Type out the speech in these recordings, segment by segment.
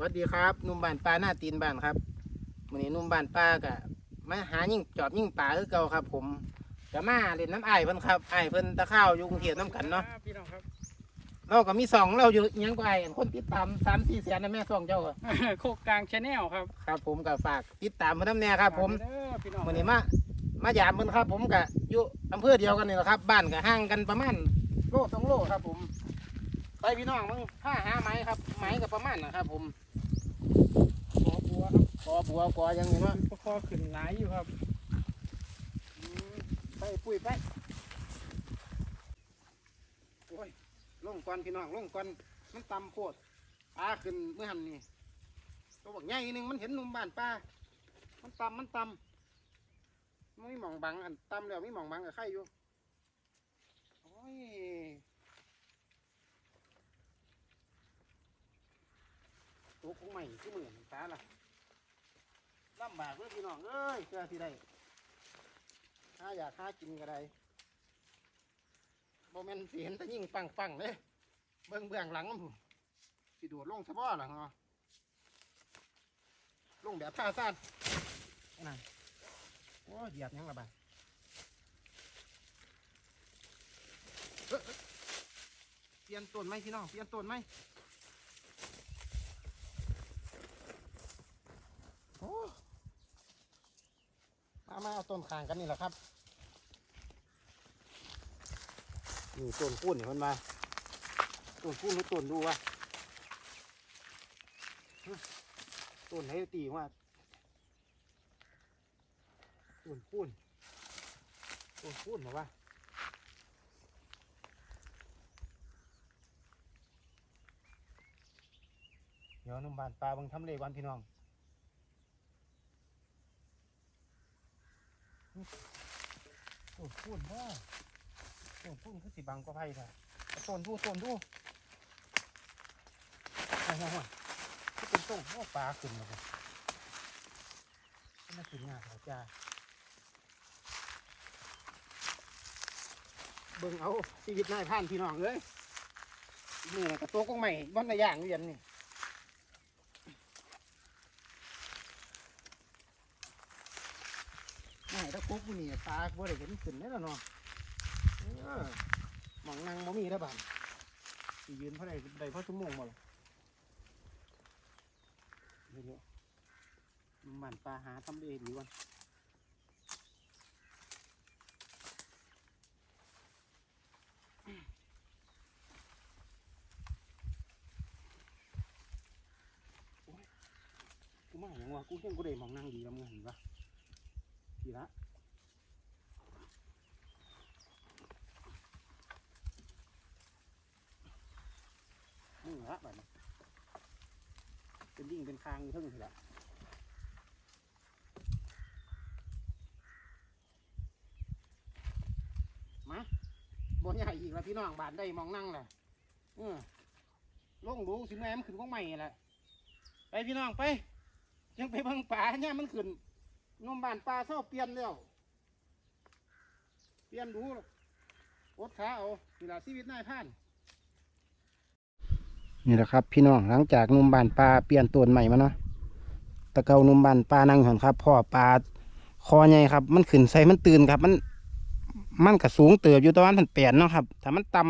สวัสดีครับหนุ่มบ้านปลาหน้าตีนบ้านครับวันนี้หนุ่มบ้านปลากะมาหายิ่งจอบยิ่งป่าคือเก่าครับ ผมจะมาเล่นน้ำอ้ายเพิ่นครับอ้ายเพิ่นตะข้าวอยู่กรุงเทพน้ำกันเนาะครับพี่น้องครับเราก็มีสองเราอยู่อิหยังก็ไอ้ายคนติดตามสามสี่แสนนะแม่สองเจ้าก็โคกกลางชาแนลครับครับผมก็ฝากติดตามเพิ่นน้ำแน่ครับ ผมเด้อพี่น้องวันนี้มามาหยามเพิ่นครับ ผมก็อยู่อำเภอเดียวกันนี่แหละครับ บ้านก็ห่างกันประมาณโลสองโลครับ ผมไปพี่น้องมึงผ้าหาไม้ครับไม้ก็ประมาณนะครับ ผม ขอบัวครับกอบัวกออยังนี่เนาะประคอขึ้นหลายอยู่ครับอืมไปปุ้ยไปโอ้ยลงก่อนพี่น้องลงก่อนมันต่ำโคตรปลาขึ้นเมื่อหันนี่ตัวบักใหญ่หนึงมันเห็นหนุ่มบ้านป้ามันต่ำมันต่ำมันไม่มองบังอันต่ำแล้วไม่มองบังกับใครอยู่โอ้ย ตัวคงใหม่ที่มือตาล่ะลำบากเลยพี่น้องเอ้ยเจอที่ใดถ้าอยากหากินก็ได้โมเมนสีเห็นแต่ยิ่งปังปังเลยเบื้องเบื้องหลังมันพู้นสิโดดลงสะบ้อหรอฮะลงแบบท่าซ่านนั่นโอ้ยเหยียบยังละบาดเอ้อเอ้อเปลี่ยนต้นไหมพี่น้องเปลี่ยนต้นไหมโอ้ มามาเอาต้นขางกันนี่แหละครับนี่ต้นปุ้นมันมาต้นปุ้นหรือต้นดูวะต้นไหนตีว่าต้นปุ้นต้นปุ้นเหรอวะเดี๋ยวนุ่มบานปลาบังทำเลวันพี่น้อง ต้นปุ้นว่าต้นพุ่นคือสิบังก็ไผ่ค่ะต้นดูต้นดูโอ้โหที่เป็นต้นโอ้ปลาขึ้นมาเลยน่ากินงาเขาจ้าเบิ่งเอาชีวิตนายพันพี่น้องเลยนี่กระโตวกงใหม่บ้านในย่างเรียนนี่ ไม่ถ้นี่ปลาบ่ได้เห็นขึ้นแน่นอนเออหมองนางบ่มีแล้วบ้านสิยืนเพราะใดใดเพราะชั่วโมงบ่ล่ะเดี๋ยวๆมันปลาหาทำเองดีกว่าโอ้ยกูมาอย่างวะกูเห็นกูได้มองนั่งดีแล้วมึงเห็นปะดีละ มึงละแบบนี้เป็นยิ่งเป็นคางเท่านี้แหละมาบนใหญ่อีกแล้วพี่น้องบานได้มองนั่งแหละเออลงดูสิแม่มันขึ้นของใหม่แหละไปพี่น้องไป ยังไปเบิ่งป่าเนี่ยมันขึ้นนมบานปลาเศร้าเปลี่ยนแล้วเปลี่ยนดูอดขาเอานี่ละชีวิตนายพราน นี่แหละครับ พี่น้องหลังจากนุ่มบานปลาเปลี่ยนตัวใหม่มาเนาะตะเกานุ่มบานปลานั่งหอนครับพ่อปลาคอใหญ่ครับ มันขึ้นใส่มันตื่นครับ มัน มันกระสูงเติบอยู่ตะวันพันเปลี่ยนเนาะครับถ้ามันต่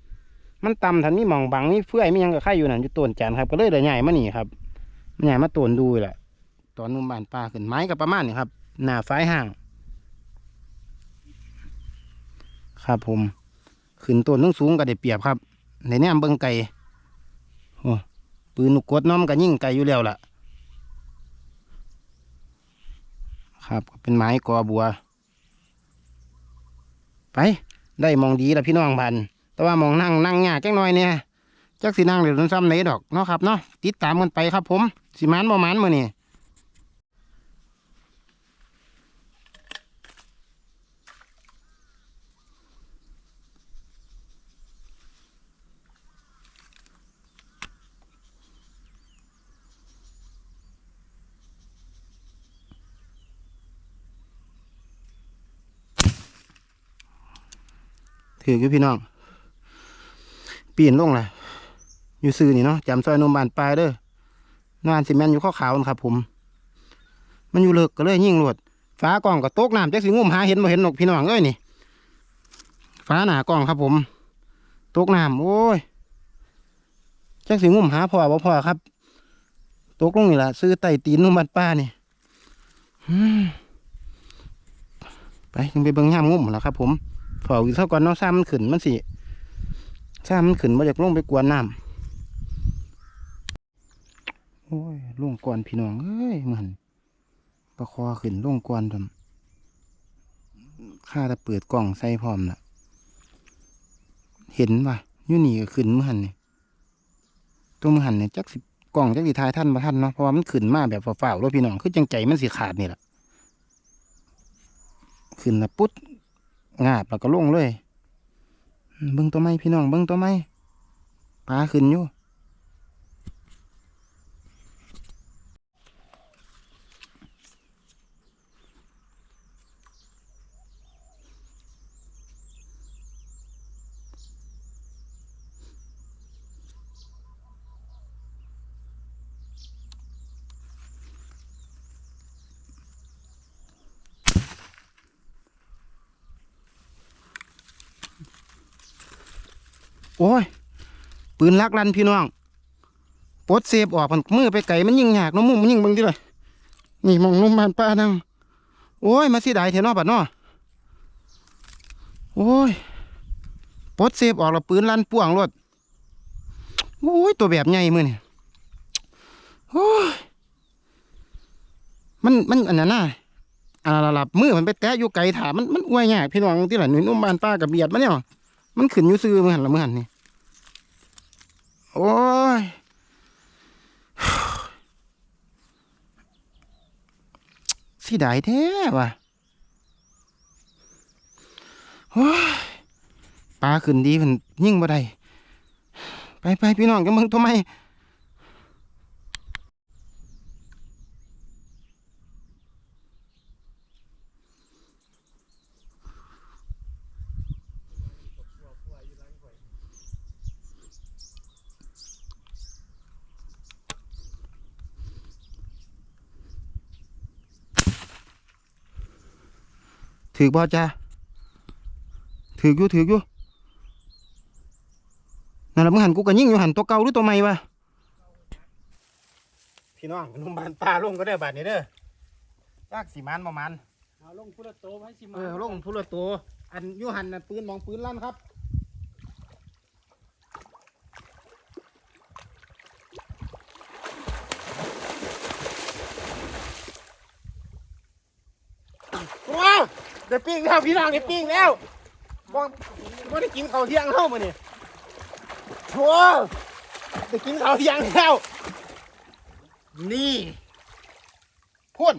ำมันต่ำทันมีหมองบังมีเฟื่อยมียังกับไข่อยู่นั่นอยู่ต้นจานครับ ก็เลยได้ใหญ่มานี่ครับใหญ่มาต้นดูแหละตอนนุ่มบานปลาขึ้นไม้กับประมาณนี้ครับ หน้าฝ้ายห่างครับผม ขึ้นต้นต้องสูงก็ได้เปรียบครับในแนมเบิ่งไก่ ปืนลูกกดน้อมนก็ยิ่งไกลอยู่แล้วล่ะ ครับเป็นไม้กอบัว ไป ได้มองดีแล้วพี่น้องบัน แต่ว่ามองนั่งนั่งยากจังหน่อยเนี่ยจักสินั่งเดี๋ยวซ้ำไหนดอกเนาะครับเนาะติดตามกันไปครับผมสิมานบ่มานมือนี่ ถืออยู่พี่น้อง ปีนลงเลยอยู่ซื่อนี่เนาะจำซอยนมบานปลายเด้อนานสิแมนอยู่ข้อขาวนะครับ ผม มันอยู่เลิกก็เลยยิ่งรวดฟ้ากล้องก็ตกน้ำจักสิงุ่มหาเห็นบ่เห็นหนกพี่น้องเอ้ยนี่ฟ้าหนากล้องครับ ผมโต๊กน้ำโอ้ยจักสิงุ่มหาพ่อบ่พ่อครับโต๊กลงนี่ล่ะซื้อไต่ตีนนมบัดป้านี่ไปยังไปเบิ่งย่ามงุ่มแล้วครับ ผม เฝ้าอยู่เท่าก่อนเนาะซ้ำมันขึ้นมันสิซ้ำมันขึ้นมาจากลงไปกวนน้ำโอ้ยลงก่อนพี่น้องเอ้ยมันประคอขึ้นลงก่อนทำข้าจะเปิดกล่องใส่พร้อมล่ะเห็นป่ะยู่นี่ก็ขึ้นมือหันนี่ตัวมือหันเนี่ยจักสิกล่องจักสิทายท่านมาท่านเนาะเพราะว่ามันขึ้นมาแบบฝ่าๆแล้วพี่น้องคือจังใจมันสิขาดนี่แหละขึ้นล้วปุ๊ด งาบแล้วก็ลงเลยเบิ้งตัวไม้พี่น้องเบิ้งตัวไม้ปลาขึ้นอยู่ โอ้ย ปืนลักลันพี่น้องปดเซฟออกมันมือไปไก่มันยิงยากน้องมุมมันยิงเบิ้งดิเลยนี่มองนุ่มบานป้านั่งโอ้ย มาสิได้เถอะนาบัดนาโอ้ยปดเซฟออกแล้วปืนลั่นป่วงรถโอ้ย ตัวแบบใหญ่มือนี่โอ้ยมันมันอันนั้นน่ะอ่าหลับมือมันไปแตะอยู่ไกลถามมันมันอวยยากพี่น้องที่ไหนหนุ่ยนุ่มบานป้ากับเบียดมันเนี่ยมันขึ้นอยู่ซื้อมือหันละมือหันนี่ โอ้ย สิได้แท้ว่ะโอ้ยปลาขึ้นดีมันยิ่งบ่ได้ไปไปพี่น้องกันมึงทำไม ถือบ่จ้าถืออยู่ถืออยู่นั่นแหละมึงหันกูก็ยิ่งอยู่หันตัวเก่าหรือตัวใหม่วะพี่น้องนุ่มบานปลาลงก็ได้บาทนี้เด้อลากสีมันประมาณเอาลงพุทธโตให้สิมาเออลงทุละตัวอันอยูหันน่ะปืนมองปืนลั่นครับ ว้าวเดี๋ยวปิ้งแล้วพี่น้องเดี๋ยวปิ้งแล้วบองไม่ได้กินข้าวเที่ยงเข้ามาเนี่ยโว้าวได้กินข้าวเที่ยงแล้ว นี่พุ่น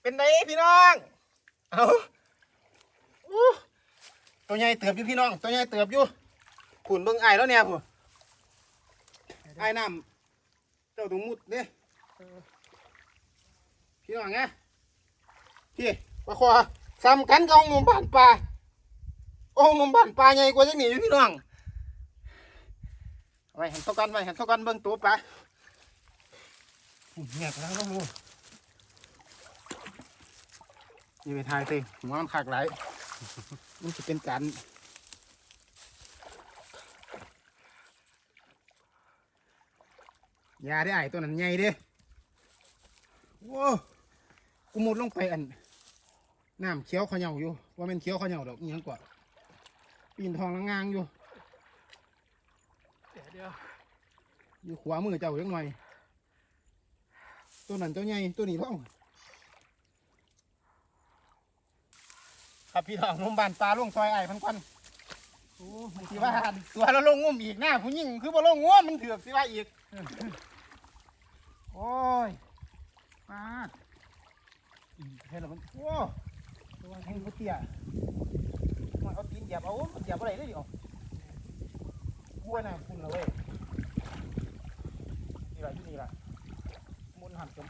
เป็นไงพี่น้อง เอาอู้ตัวใหญ่เติบอยู่พี่น้อง ตัวใหญ่เติบอยู่ขุนเบิ่งไอ้ายแล้วเนี่ยผู้ไอ้ายน้ำเจ้าตรงมุดเด้พี่น้องไงพี่ ปลาคอซ้ำกันกับองหนุ่มบ้านปลาองหนุ่มบ้านปลาใหญ่กว่าจังหนีอยู่พี่น้องเอาไว้เห็นเท่ากันไว้เห็นเท่ากันเบิ่งตัวปลาหุ่นเงียบแล้วน้องมูนี่ไปทายสิหัวมันขากไหลายมันจะเป็นการยาได้ไอ้ตัวนั้นใหญ่เด้ว้าวกูมุดลงไปอัน น้ำเขียวเขาเหยาอยู่ว่าเป็นเขียวเขาเหยาดอกอิหยังกว่าปีนทองละงางอยู่เดี๋ยวเดี๋ยวอยู่ขวามือเจ้าจังหน่อย ตัวนั้นตัวใหญ่ตัวนี้พ่องครับพี่น้องลมบานปลาลงซอยไอ้พันควันโอ้สิว่าตัวเราลงงมอีกหน้าผู้หญิงคือบ่ลงงมมันเถือกสิว่าอีกโอ้ยปาดเห็นแล้วมันโอ้ ว่นให้บ่เตี้ยมันเอาตีนเหยียบเอาเหยียบอะไรเลยดิอ๋อกลัวน่ะคุณละเว้ยนี่ล่ะที่นี่ล่ะมุนหันจม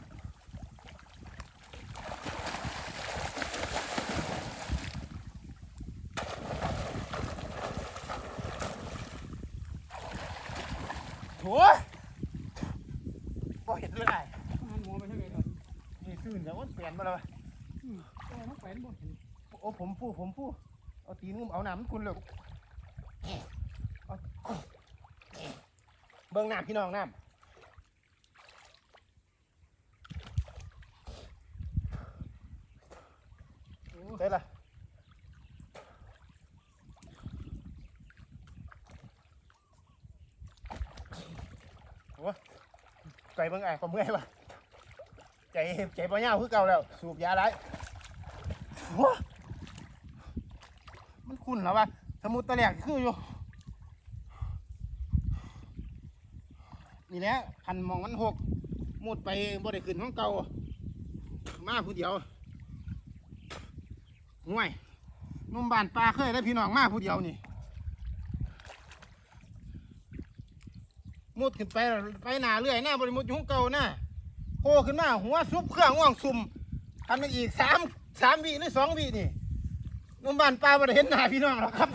โถ่บ่เห็นเลยไอ้มันมัวไปใช่ไหมนี่ซื่นแล้วมันเปลี่ยนมาแล้ว เออมันแขวนบ่เห็น โอ้ผมฟูผมฟูเอาตีนงุ้มเอาหน้ำมันคุณเลยเอเบิ่งน้ำพี่น้องน้โอ้ำได้ละโอ้ไก่เบิ่งไอ้ก็เมื่อยวะใจใจบ่ยาคือเก่าแล้ว สูบยาไรโอ้มัน คุ้นแล้ววะสมุดตะแหลกคืออยู่ นี่แหละคันมองมันหกมุดไปบ่ได้ขึ้นของเก่ามาผู้เดียวห่วยนุ่มบานปลาเคยได้พี่น้องมาผู้เดียวนี่มุดขึ้นไปไปหนาเรื่อยหน้าบริมุดอยู่ของเก่าหน้าโผล่ขึ้นมาหัวซุบเครื่องง่วงซุ่มทำเป็นอีกสามสามวิหรือสองวินี่ หนุ่มบ้านปลาบ่ได้เห็นหน้าพี่น้องหรอกครับ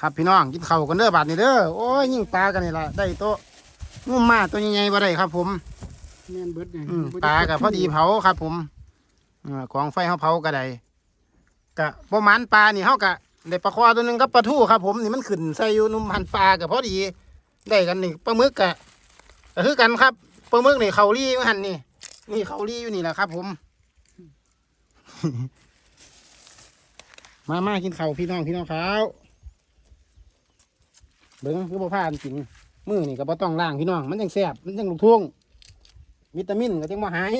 ครับพี่น้องกินข้าวกันเด้อบาดนี่เด้อโอ้ยยิงปลากันนี่ละได้โตะงุ่มมาตัวใหญ่ๆบ่ได้ครับ ผมแม่นเบิดนี่อืมปลากับพอดีเผาครับ ผมอ่าของไฟเขาเผาก็ได้กะประมาณปลานี่เขากะได้ปลาควาตัวหนึงกับปลาทูครับ ผมนี่มันขึ้นใส่อยู่นุ่มพันปลากับพอดี ได้กันนี่ปลาหมึกกะก็คือกันครับปลาหมึกนี่เขารี่อยู่หันนี่ นี่เขารี่อยู่นี่แหละครับ ผม มามากินข้าวพี่น้องพี่น้องข้าวเบิ้งคือบ่พลาดกินมือนี่ก็บ่ต้องล้างพี่น้อง มันยังแซ่บมันยังลูกทุ่งวิตามินก็ยังบ่หาย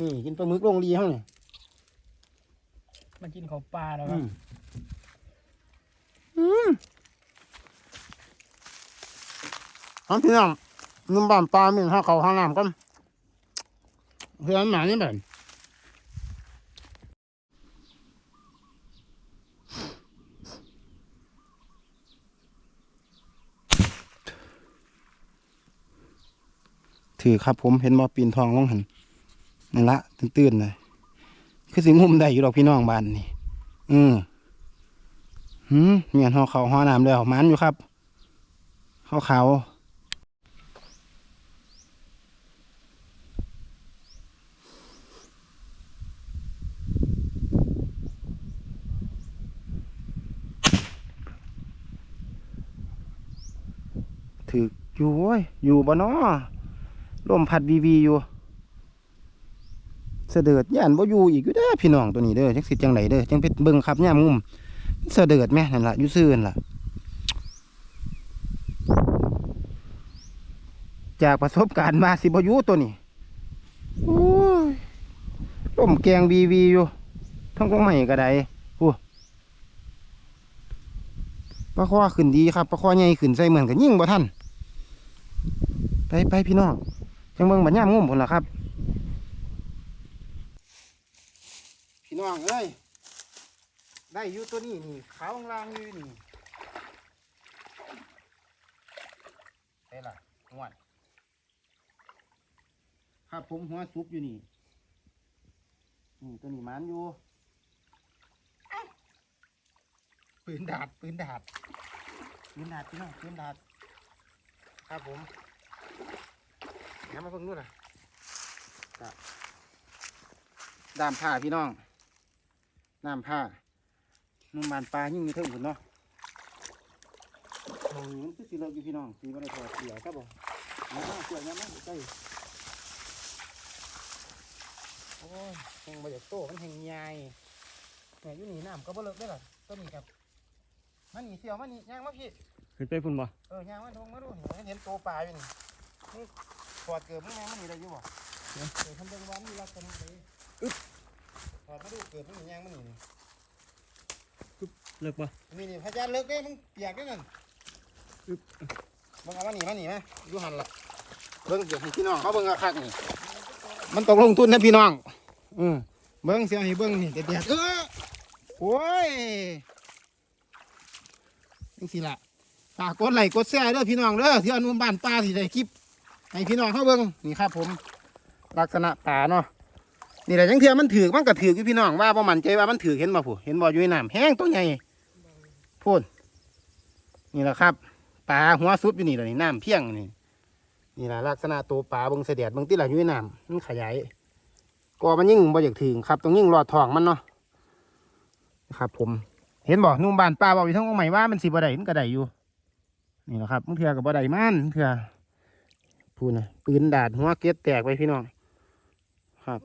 นี่กินปลาหมึกลงดีเฮานี่มันกินของปลาแล้วคอืรับมอืมเอาพี่น้องนุ่มบ้านปลาหมึงห้าเขาห้าน้ำกัน เพื่อนหมานี่แบบถือครับผมเห็นบ่ปีนทองลงหันนั่นละตื่นๆเลยคือสิงุ่มได้อยู่ดอกพี่น้องบ้านนี่อืมหืมเมียนหอเขาหอน้ำแล้วมันอยู่ครับเขาเขา ถืออยู่โว้ยอยู่บ่นอลมพัดวีวีอยู่ เสด็จย่านบ่อยู่อีกอยู่เด้อพี่น้องตัวนี้เด้อจังสิจังไดเด้อจังไปเบิ่งครับย่ามงุ่มเสด็จแม่นั่นล่ะอยู่ซื่อนั่นล่ะจากประสบการณ์มาสิบ่อยู่ตัวนี้โอ้ยต้มแกงวีวีอยู่ ทั้งกองใหม่ก็ได้โอ้ปลาคอขึ้นดีครับปลาคอใหญ่ขึ้นใส่เหมือนกันยิ่งบ่ทัน ไปไปพี่น้องจังเบิ่งบัดย่ามงุ่มพุ่นล่ะครับ พี่น้องเอ้ยได้อยู่ตัวนี้นี่ขาวข้างล่างอยู่นี่ได้ละงวดครับผมหัวซุปอยู่นี่นี่ตัวนี้มันอยู่ปืนดาดปืนดาดปืนดาดพี่น้องปืนดาดครับผม เดี๋ยวมาเพิ่งนู่นน่ะครับด้ามผ้าพี่น้องน้ำผ้านุ่มบานปลายิ่งมีเท่าหุ่นเนาะโอ้ยมันคือสีเหลืองอยู่พี่น้องสีมันได้ถอดเสียครับผมเอามาเสียยังไม่ใกล้โอ้ยแหงบะอยากโตมันแหงใหญ่แต่อยู่นี่น้ำก็บ่เลิกได้หรอต้นนี้ครับมันหนีเสียวมันหนีย่างมาพี่ขึ้นไปพุ่นบ่เออย่างมาดูมาดูนี่เห็นโตปลาอยู่นี่นี่ ถอดเกือบมันแม่มันหนีได้อยู่บ่เดี๋ยวทำจังหวะมีลักษณะเลยอึ๊บถอดมาดูเกือบมันหนีย่างมันหนีนี่เลิกบ่นี่นี่พยานเลิกได้มึงเปียกได้นั่นอึ๊บมึงเอามาหนีมาหนีไหมดูหันละเบิ้งเดี๋ยวให้พี่น้องเขาเบิ้งเอาคักนี่มันตกลงทุนนะพี่น้องอืมเบิ้งเสียให้เบิ้งนี่เด็ดๆเออโอ้ยนี่สิละฝากกดไลค์กดแชร์เด้อพี่น้องเด้อที่อนุบานป้าที่ได้คลิป ให้พี่น้องเขาเบิ้งนี่ครับผม ลักษณะป่าเนาะนี่แหละจังเทือมันถือมันก็ถือกอยู่พี่น้องว่าประมันใจว่ามันถือเห็นบ่ผู้เห็นบ่อยู่ในน้ำแห้งตัวใหญ่พูดนี่แหละครับปลาหัวซุปอยู่นี่แหละนี่น้ำเพียงนี่นี่แหละลักษณะตัวปลาเบิงเสด็จเบิงที่หลังอยู่ในน้ำมันขยายกอมันยิ่งบ่อยากถึงครับต้องยิ่งหลอดทองมันเนาะครับผมเห็นบ่นุ่มบานปลาบอกอยู่ทั้งองใหม่ว่ามันสิบ่ได้มันก็ไดอยู่ นี่แหละครับมึงเถื่อกับบ่ได้มันมึงเถื่อ พูดนะปืนดาดหัวเก็ดแตกไปพี่น้องครับ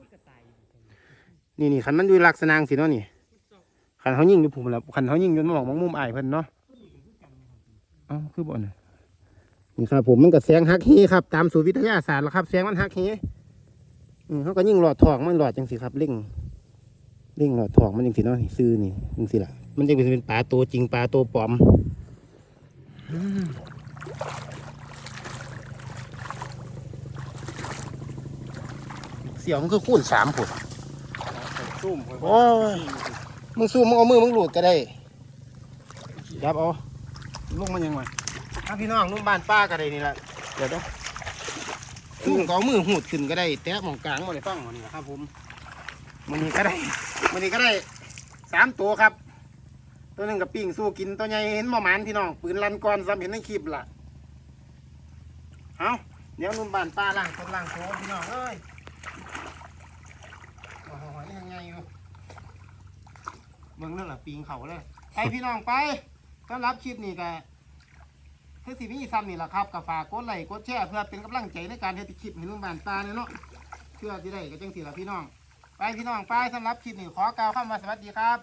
นี่นี่คันมันอยู่ลักษณะสิเนาะนี่คันเขายิงอยู่ผมแล้วคันเขายิงอยู่มองมองมุมอายเพิ่นเนาะอ้าคือบ่น่ะนี่ครับ ผมมันก็แสงฮักเฮครับ ตามสูตรวิทยาศาสตร์แล้วครับแสงมันฮักเฮอืมเขาก็ยิงหลอดทองมันหลอดจังสิครับเร่งเร่งหลอดทองมันจังสิเนาะนี่ซื้อนี่จังสิล่ะมันจะเป็นปลาตัวจริงปลาตัวปลอมอืม เสียวมันคือคูณสามผุดซุ่มโอ้ยมึงสู้มึงเอามือมึงหลุดก็ได้ยับเอาลูกมันยังไงถ้าพี่น้องนุ่มบ้านป้าก็ได้นี่แหละเดี๋ยวเด้อสู้ก็เอามือหูดขึ้นก็ได้แตะหมองกลางมาเลยฟังหมดนี่แหละครับผมมันนี้ก็ได้มันนี้ก็ได้สามตัวครับ ตัวหนึ่งกับปิ้งสู้กินตัวใหญ่เห็นหมอหมันพี่น้องปืนลันก่อนซ้ำเห็นในคลิปล่ะเอาเดี๋ยวนุ่มบ้านป้าล่างคนล่างโถพี่น้องเอ้ยโอ้โหนี่ยังไงอยู่ เบิ่งนั่นแหละปีงเขาเลยไปพี่น้องไปต้อนรับคลิปนี้ก็คือสิมีซ้ำนี่แหละครับก็ฝากกดไลค์กดแชร์เพื่อเป็นกำลังใจในการเฮ็ดคลิปให้ลุงบานตาเนี่ยเนาะเพื่อที่ได้ก็จังสิละพี่น้อง ไปพี่น้องไปสำหรับคลิปนี้ขอกล่าวคำว่าสวัสดีครับ